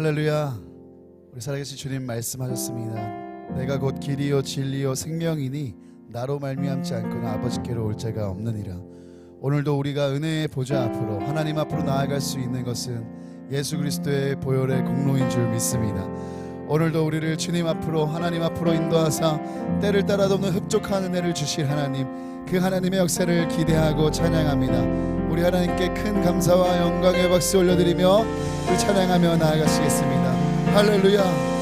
할렐루야. 우리 살아계신 주님 말씀하셨습니다. 내가 곧 길이요 진리요 생명이니 나로 말미암지 않고는 아버지께로 올 자가 없느니라. 오늘도 우리가 은혜의 보좌 앞으로 하나님 앞으로 나아갈 수 있는 것은 예수 그리스도의 보혈의 공로인 줄 믿습니다. 오늘도 우리를 주님 앞으로 하나님 앞으로 인도하사 때를 따라 돕는 흡족한 은혜를 주실 하나님 그 하나님의 역사를 기대하고 찬양합니다. 우리 하나님께 큰 감사와 영광의 박수 올려드리며 그 찬양하며 나아가시겠습니다. 할렐루야.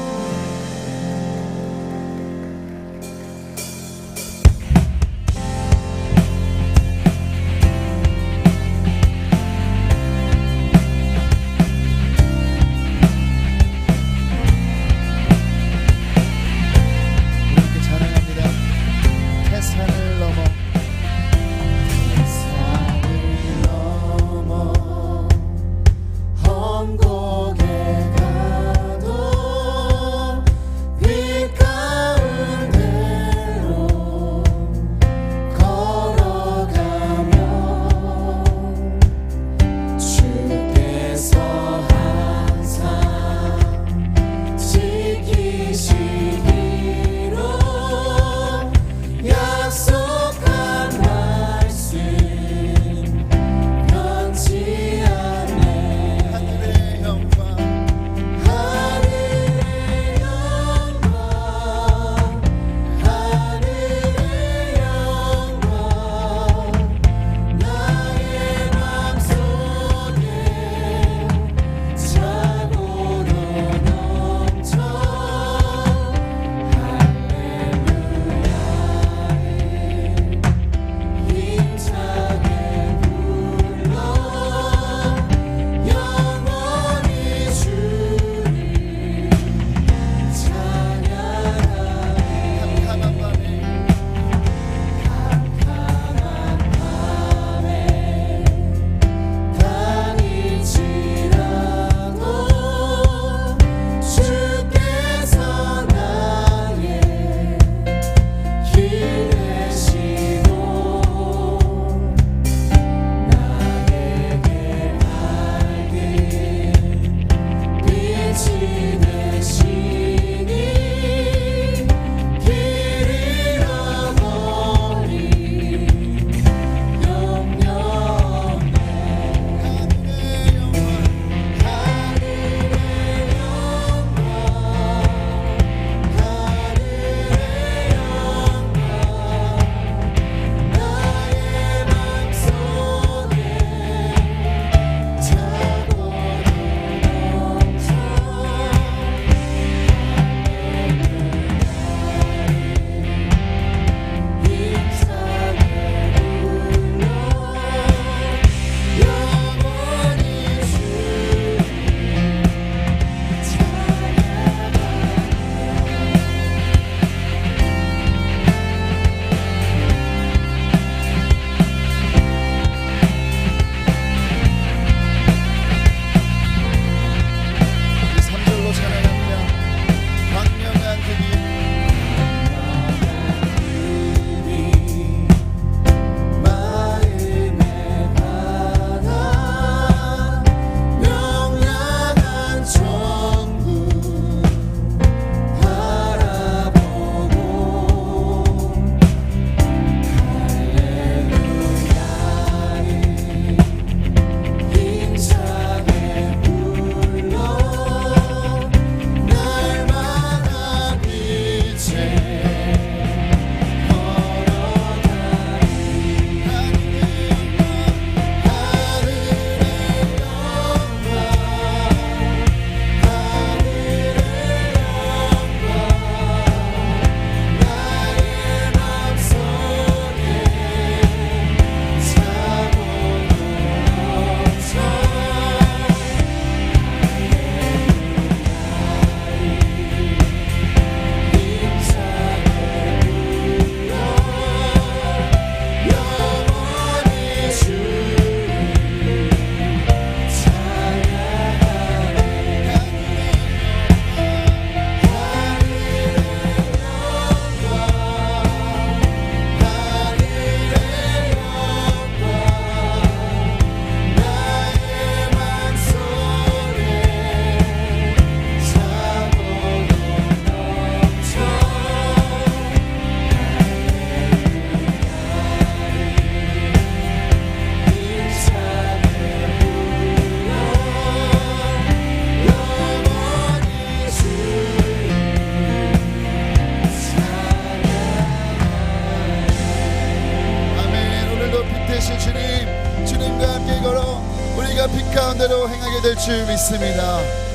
되게 될 줄 믿습니다.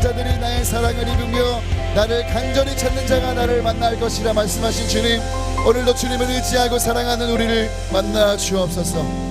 자들이 나의 사랑을 입으며 나를 간절히 찾는 자가 나를 만날 것이라 말씀하신 주님 오늘도 주님을 의지하고 사랑하는 우리를 만나 주옵소서.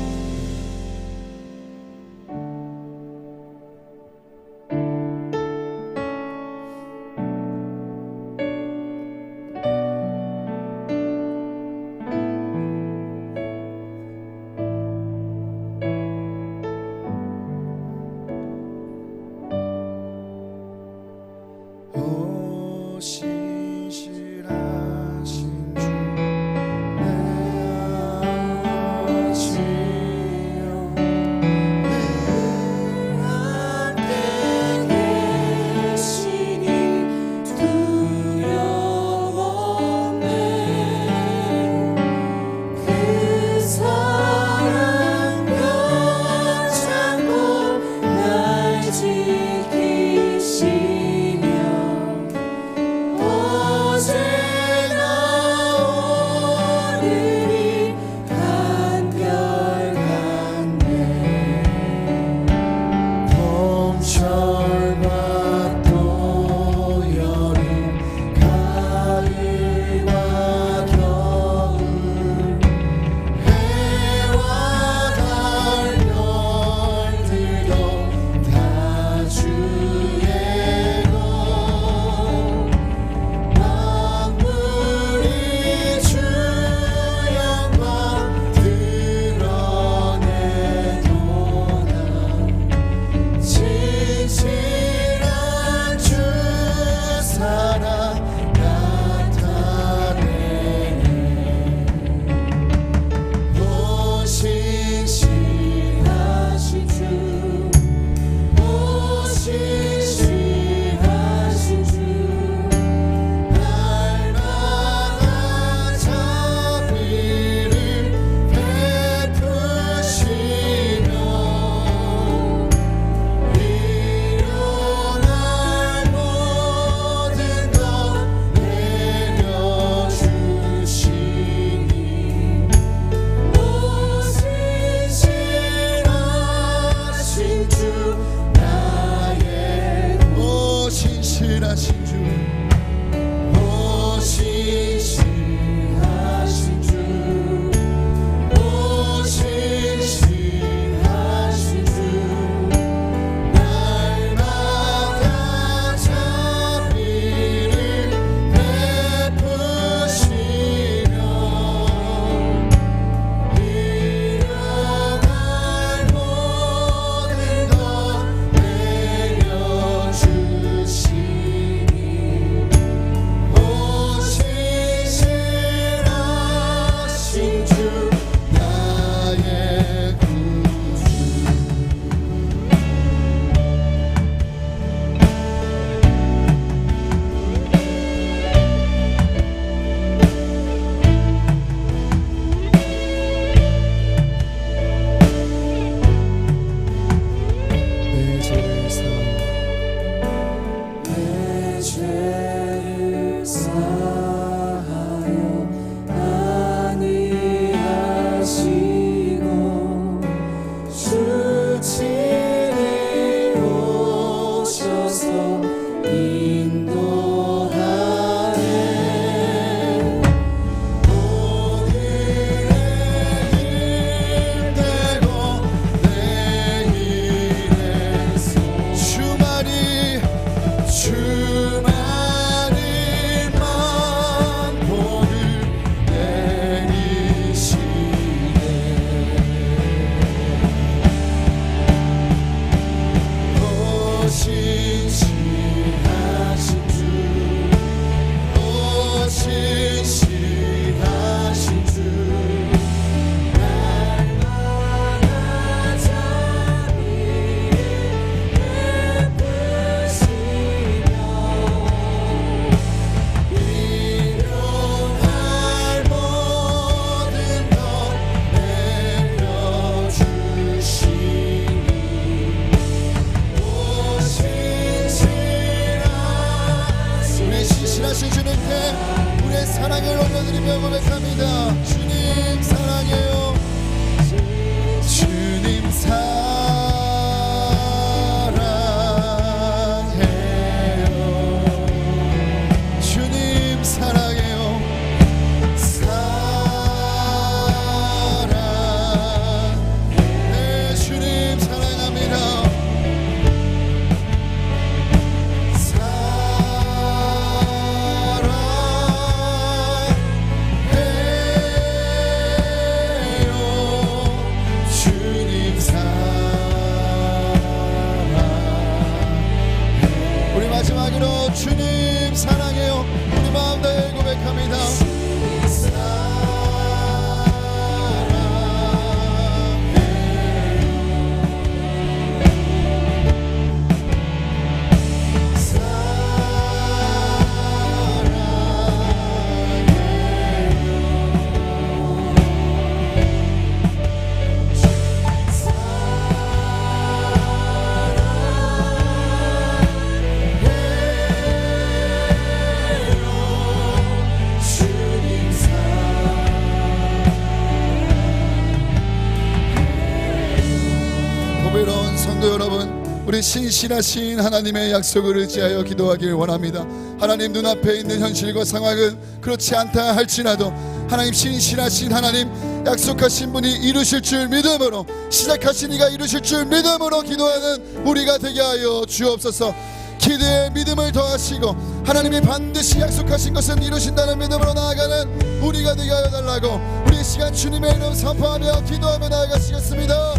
신실하신 하나님의 약속을 의지하여 기도하길 원합니다. 하나님 눈앞에 있는 현실과 상황은 그렇지 않다 할지라도 하나님 신실하신 하나님 약속하신 분이 이루실 줄 믿음으로 시작하신 이가 이루실 줄 믿음으로 기도하는 우리가 되게 하여 주옵소서. 기대의 믿음을 더하시고 하나님이 반드시 약속하신 것은 이루신다는 믿음으로 나아가는 우리가 되게 하여 달라고 우리 이 시간 주님의 이름 선포하며 기도하며 나아가시겠습니다.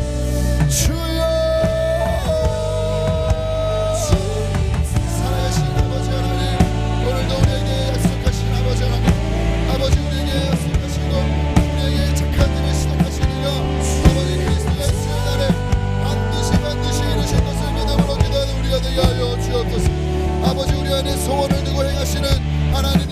주 주옵소서 아버지 우리 안에 소원을 두고 행하시는 하나님